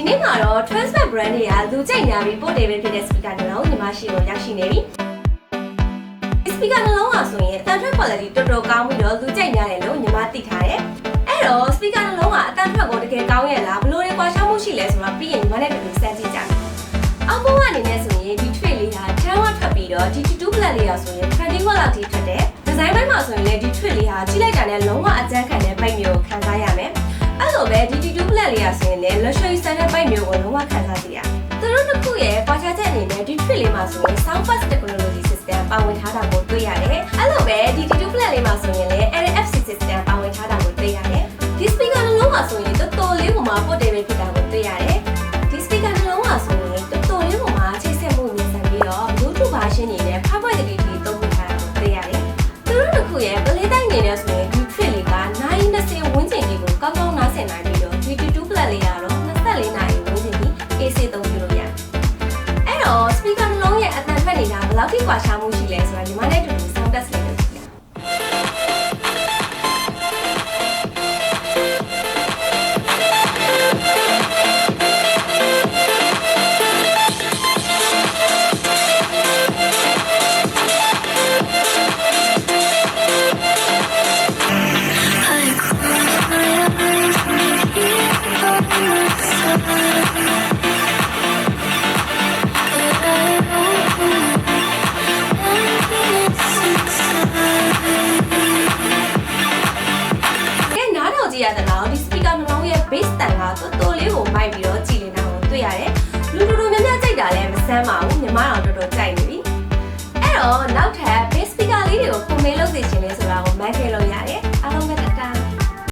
ဒီနေ့မှာတော့ Transfer brand တွေကလူကြိုက်များပြီး portable ဖြစ်တဲ့ speaker နှလုံးညီမရှိကိုရောက်ရှိနေပြီ။ speaker နှလုံးဟာဆိုရင်အတန်ထွက် quality တော်တော်ကောင်းပြီးတော့လူကြိုက်များတယ်လို့ညီမသိထားတယ်။အဲ့တော့ speaker နှလုံးကအတန်ထွက်ကိုတကယ်ကောင်းရဲ့လားဘလို့တွေကွာရှောက်မှုရှိလဲဆိုတော့ပြီးရင်ညီမနဲ့တူတူစမ်းကြည့်ကြမယ်။အောက်ဘုံအနေနဲ့ဆိုရင်ဒီ tray လေးဟာ10 watt ထွက်ပြီးတော့ဒီ2 plug လေးဟာဆိုရင်20 watt လောက်ထိထွက်တယ်။ design ဘက်မှာဆိုရင်လည်းဒီ tray လေးဟာကြီးလိုက်တာနဲ့လုံးဝအကျန်းခံတဲ့ဘိုက်မျိုးကိုခံစားရမယ်။အဲ့လိုပဲဒီ T2 plug လေးဟာ မှာဆိုရင် sound fast technology system ပါဝင်ထားတာကိုတွေ့ရတယ်။အဲ့လိုပဲဒီ T2 plug လေးမှာဆိုရင်လည်း NFC system ပါဝင်ထားတာကိုတွေ့ရတယ်။ဒီ speaker နှလုံးမှာဆိုရင်တော်တော်လေးပုံမှာ portable ဖြစ်တာကိုတွေ့ရတယ်။ဒီ speaker နှလုံးမှာဆိုရင်တော်တော်လေးပုံမှာချိတ်ဆက်မှုမြင်ဆိုင်ပြီးတော့ Bluetooth version တွေနဲ့ 5.3တီသုံးခုထားတာကိုတွေ့ရတယ်။သူတို့တစ်ခုရဲ့ play time နေနဲ့ဆိုရင်ဒီ trip လေးက9:20ဝန်းကျင်ကြီးကိုကောင်းကောင်းနားဆင်နိုင်ပြီးတော့ GT2 Plus လေးကတော့24နာရီဝန်းကျင်ကြီး AC သုံးပြလို့ရတယ်။အဲ့တော့ speaker နှလုံး ရဲ့အသံထွက်နေတာဘယ်လောက်ထိကွာခြားမှုရှိလဲဆိုတာညီမနဲ့ bass တန်ကတော်တော်လေးကိုမိုက်ပြီးတော့ကြည်နေတာကိုတွေ့ရတယ်။လူလူလူများများကြိုက်တာလည်းမဆန်းပါဘူး။ညီမတော်တော်တော်ကြိုက်နေပြီ။အဲ့တော့နောက်ထပ် bass speaker လေးတွေကို comment လုပ်စေချင်